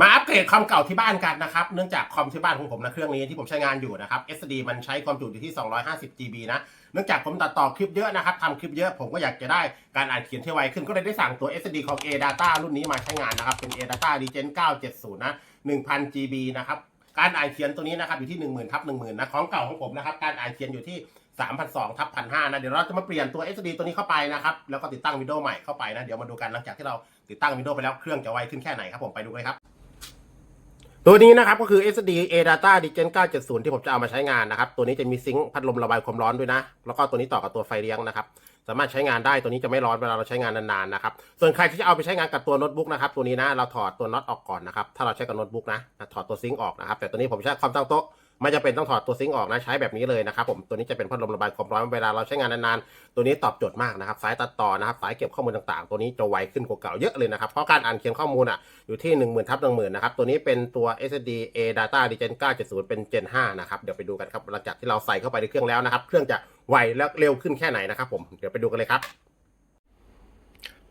มาอัปเกรดคอมเก่าที่บ้านกันนะครับ เนื่องจากคอมที่บ้านของผมนะเครื่องนี้ที่ผมใช้งานอยู่นะครับ SSD มันใช้ความจุอยู่ที่ 250 GB นะ เนื่องจากผมตัดต่อคลิปเยอะนะครับทำคลิปเยอะผมก็อยากจะได้การอ่านเขียนที่ไวขึ้นก็เลยได้สั่งตัว SSD ของ ADATA รุ่นนี้มาใช้งานนะครับ เป็น ADATA Regen 970 นะ 1000 GB นะครับการอ่านเขียนตัวนี้นะครับอยู่ที่ 10,000ทับ10,000นะของเก่าของผมนะครับการอ่านเขียนอยู่ที่3,200ทับ1,500นะเดี๋ยวเราจะมาเปลี่ยนตัว SSD ตัวนี้เข้าไปนะครับแล้วก็ติดตั้ง Windows ใหม่เข้าไปนะเดี๋ยวมาดูกันหลังจากที่เราติดตั้ง Windows ไปแล้วเครื่องจะไวขึ้นแค่ไหนครับผมไปดูเลยครับ ตัวนี้นะครับก็คือ SSD ADATA Degen 970 ที่ผมจะเอามาใช้งานนะครับ ตัวนี้จะมีซิงค์พัดลมระบายความร้อนด้วยนะ แล้วก็ตัวนี้ต่อกับตัวไฟเลี้ยงนะครับ สามารถใช้งานได้ตัวนี้จะไม่ร้อนเวลาเราใช้งานนานๆนะครับ ส่วนใครที่จะเอาไปใช้งานกับตัวโน้ตบุ๊กนะครับ ตัวนี้นะเราถอดตัวน็อตออกก่อนนะครับ ถ้าเราใช้กับโน้ตบุ๊กนะถอดตัวซิงค์ออกนะครับ แต่ตัวนี้ผมใช้คอมตั้งโต๊ะ ไม่จำเป็นต้องถอดตัวซิงค์ออกนะใช้แบบนี้เลยนะครับผมตัวนี้จะเป็นพัดลมระบายความร้อนเวลาเราใช้งานนานๆตัวนี้ตอบโจทย์มากนะครับสายตัดต่อนะครับสายเก็บข้อมูลต่างๆ ตัวนี้จะไวขึ้นกว่าเก่าเยอะเลยนะครับเพราะการอ่านเขียนข้อมูลอะอยู่ที่ 1 0,000ทับ10,000นะครับตัวนี้เป็นตัว SSD A Data Regen 970 เป็น Gen 5นะครับเดี๋ยวไปดูกันครับหลังจากที่เราใส่เข้าไปในเครื่องแล้วนะครับเครื่องจะไวและเร็วขึ้นแค่ไหนนะครับผมเดี๋ยวไปดูกันเลยครับ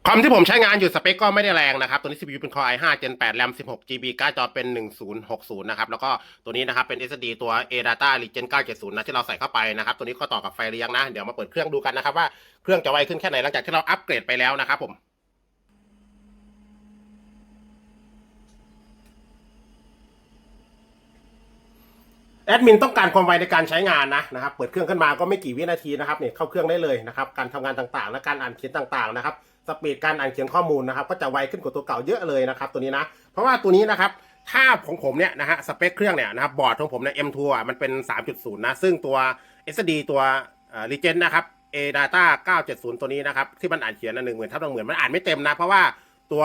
คอมที่ผมใช้งานอยู่สเปคก็ไม่ได้แรงนะครับ ตัวนี้ CPU เป็น Core i5 Gen 8 RAM 16 GB การ์ดจอเป็น 1060 นะครับ แล้วก็ตัวนี้นะครับเป็น SSD ตัว ADATA Regen 970 นะ ที่เราใส่เข้าไปนะครับ ตัวนี้ก็ต่อกับไฟเลี้ยงนะ เดี๋ยวมาเปิดเครื่องดูกันนะครับว่าเครื่องจะไวขึ้นแค่ไหนหลังจากที่เราอัปเกรดไปแล้วนะครับผม แอดมินต้องการความไวในการใช้งานนะนะครับ เปิดเครื่องขึ้นมาก็ไม่กี่วินาทีนะครับเนี่ยเข้าเครื่องได้เลยนะครับการทำงานต่างๆ และการอ่านเขียนต่างๆนะครับสปีดการอ่านเขียนข้อมูลนะครับ ก็จะไวขึ้นกว่าตัวเก่าเยอะเลยนะครับ ตัวนี้นะ เพราะว่าตัวนี้นะครับถ้าของผมเนี่ยนะฮะสเปคเครื่องเนี่ยนะครับบอร์ดของผมเนี่ย M2 อะมันเป็น 3.0 นะ ซึ่งตัว SSD ตัวเอ่อ Legend นะครับ A Data 970 ตัวนี้นะครับ ที่มันอ่านเขียนนะหนึ่งหมื่นทับหนึ่งหมื่นมันอ่านไม่เต็มนะ เพราะว่าตัว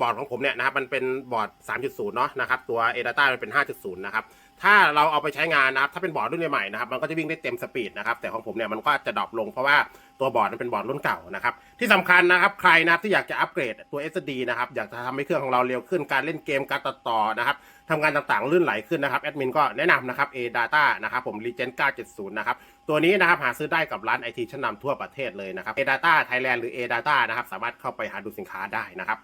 บอร์ดของผมเนี่ยนะครับมันเป็นบอร์ด 3.0 เนาะนะครับตัว A Data มันเป็น 5.0 นะครับถ้าเราเอาไปใช้งานนะครับถ้าเป็นบอร์ดรุ่นใหม่ๆนะครับมันก็จะวิ่งได้เต็มสปีดนะครับแต่ของผมเนี่ยมันก็จะดรอปลงเพราะว่าตัวบอร์ดมันเป็นบอร์ดรุ่นเก่านะครับที่สำคัญนะครับใครนะครับที่อยากจะอัปเกรดตัว SSD นะครับอยากจะทำให้เครื่องของเราเร็วขึ้นการเล่นเกมการตัดต่อนะครับทำงานต่างๆลื่นไหลขึ้นนะครับแอดมินก็แนะนำนะครับ A Data นะครับผม Legend 970 นะครับตัวนี้นะครับหาซื้อได้กับร้านไอทีชั้นนำทั่วประเทศเลยนะครับ A Data Thailand หรือ A Data นะครับสามารถเข้าไปหาดูสินค้าได้นะครับ